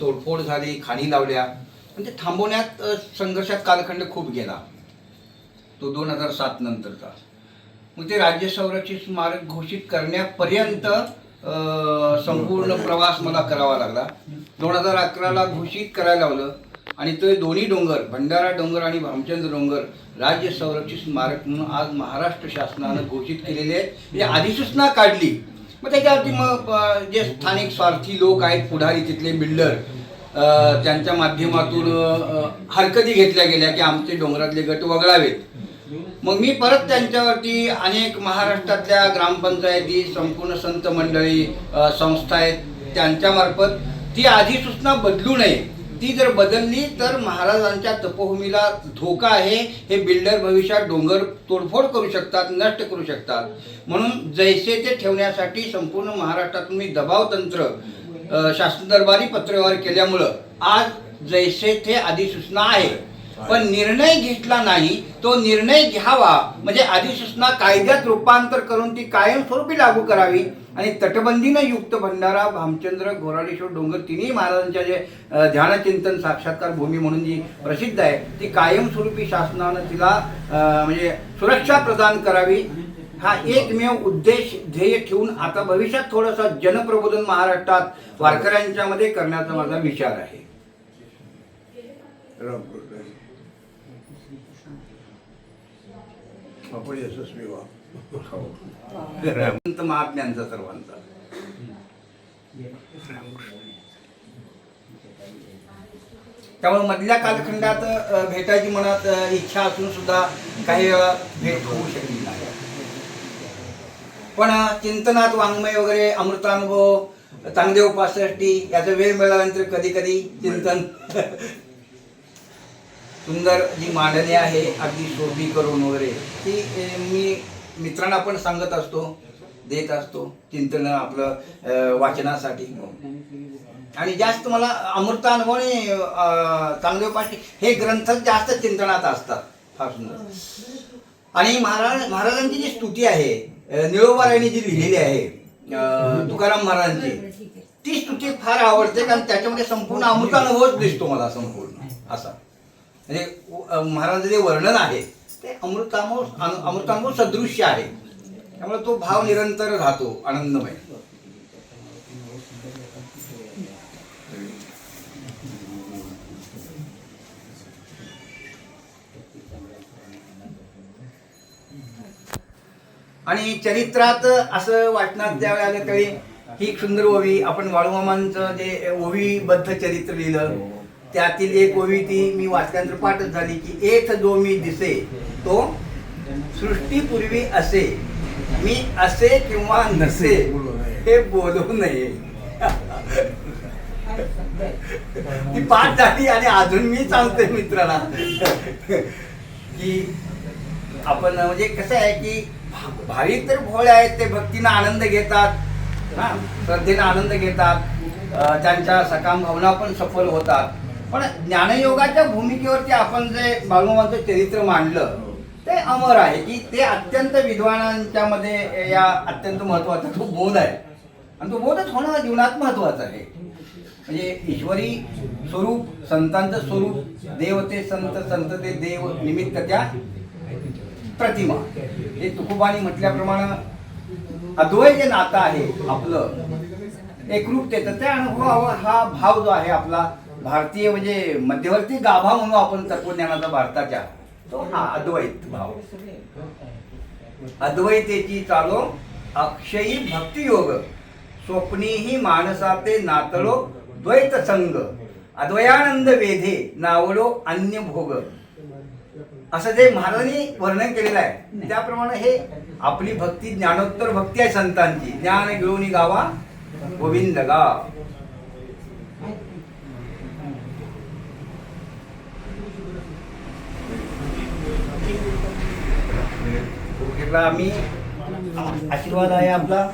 तोडफोड झाली खाणी लावल्या. म्हणजे थांबवण्यात संघर्षात कालखंड खूप गेला. तो दोन हजार सात नंतरचा. मग ते राज्य संरक्षित स्मारक घोषित करण्यापर्यंत संपूर्ण प्रवास मला करावा लागला. दोन हजार अकराला घोषित करायला लावलं. आणि ते दोन्ही डोंगर भंडारा डोंगर आणि भामचंद्र डोंगर राज्य संरक्षित स्मारक म्हणून आज महाराष्ट्र शासनानं घोषित केलेले आहेत. म्हणजे अधिसूचना काढली. मग त्याच्यावरती मग जे स्थानिक स्वार्थी लोक आहेत पुढारी तिथले बिल्डर त्यांच्या माध्यमातून हरकती घेतल्या गेल्या की आमचे डोंगरातले गट वगळावेत. मग मी परत त्यांच्यावरती अनेक महाराष्ट्रातल्या ग्रामपंचायती संपूर्ण संत मंडळी संस्था आहेत त्यांच्यामार्फत ती अधिसूचना बदलू नये. ती जर बदलली तर महाराजांच्या तपोभूमीला धोका आहे. हे बिल्डर भविष्यात डोंगर तोडफोड करू शकतात नष्ट करू शकतात. म्हणून जैसे ते ठेवण्यासाठी संपूर्ण महाराष्ट्रातून मी दबाव तंत्र शासन दरबारी पत्रव्यवहार केल्यामुळं आज जैसे ते अधिसूचना आहे. पण निर्णय घेतला नाही तो निर्णय घ्यावा. म्हणजे अधिसूचना कायद्यात रूपांतर करून ती कायमस्वरूपी लागू करावी आणि तटबंदीनं युक्त भंडारा भामचंद्र घोराडेश्वर डोंगर तिन्ही महाराजांच्या जे ध्यानचिंतन साक्षात्कार भूमी म्हणून जी प्रसिद्ध आहे ती कायमस्वरूपी शासनानं तिला म्हणजे सुरक्षा प्रदान करावी. हा एकमेव उद्देश ध्येय ठेवून आता भविष्यात थोडंसं जनप्रबोधन महाराष्ट्रात वारकऱ्यांच्या मध्ये करण्याचा माझा विचार आहे. आपण यशस्वी व्हा. संत महात्म्यांचा सर्वांचा. त्यामुळे मधल्या कालखंडात भेटायची मनात इच्छा असून सुद्धा काही वेळा भेट होऊ शकली पण चिंतनात वाङ्मय वगैरे अमृतानुभव चांगदेव पासष्टी याचा वेळ मिळाल्यानंतर कधी कधी चिंतन. सुंदर जी मांडणी आहे अगदी शोभी करून वगैरे ती मी मित्रांना पण सांगत असतो देत असतो चिंतन आपलं वाचनासाठी. आणि जास्त मला अमृतानुभव आणि चांगदेव पाटील हे ग्रंथ जास्त चिंतनात असतात फार सुंदर. आणि महाराज महाराजांची जी स्तुती आहे निळोबा यांनी जी लिहिलेली आहे अ, तुकाराम महाराजांची ती स्तुती फार आवडते कारण त्याच्यामध्ये संपूर्ण अमृतानुभवच दिसतो मला संपूर्ण असा. म्हणजे अ, महाराजांचं जे वर्णन आहे ते अमृतानुभव अमृतानुभव सदृश्य आहे. त्यामुळे तो भाव निरंतर राहतो आनंदमय. आणि चरित्रात असं वाचनात ज्यावेळी आलं त्यावेळी ही एक सुंदर ओवी आपण वाळूमामांचं जे ओवीबद्ध चरित्र लिहिलं त्यातील एक ओवी ती मी वाचल्यानंतर पाठच झाली की एथ जो मी दिसे तो सृष्टीपूर्वी असे. मी असे किंवा नसे हे बोलू नये. ती पाठ झाली आणि अजून मी सांगतोय मित्रांना की आपण म्हणजे कसं आहे की भाविक तर भोळे आहेत ते भक्तीनं आनंद घेतात हा श्रद्धेनं आनंद घेतात. त्यांच्या सकाम भावना पण सफल होतात. पण ज्ञानयोगाच्या भूमिकेवरती आपण जे बाळूमामाचं चरित्र मांडलं ते अमर आहे की ते अत्यंत विद्वानांच्या मध्ये या अत्यंत महत्त्वाचा तो बोध आहे. आणि तो बोधच होणं जीवनात महत्त्वाचा आहे. म्हणजे ईश्वरी स्वरूप संतांचं स्वरूप देव ते संत संत ते देव निमित्त त्या प्रतिमा. हे तुकोबानी म्हटल्याप्रमाणे अद्वैत जे नातं आहे आपलं. एकरूपतेचं त्या अनुभवावर हा भाव जो आहे आपला भारतीय म्हणजे मध्यवर्ती गाभा म्हणून आपण तत्वज्ञानाचा भारताच्या तो हा अद्वैत भाव. अद्वैतेची चालो अक्षयी भक्तियोग स्वप्नीही माणसाते नातलो द्वैत संग अद्वयानंद वेधे नावडो अन्य भोग. असं जे महाराजांनी वर्णन केलेलं आहे त्याप्रमाणे हे आपली भक्ती ज्ञानोत्तर भक्ती आहे संतांची. ज्ञान घेऊन गावा गोविंद गा. आम्ही आशीर्वाद आहे आपला.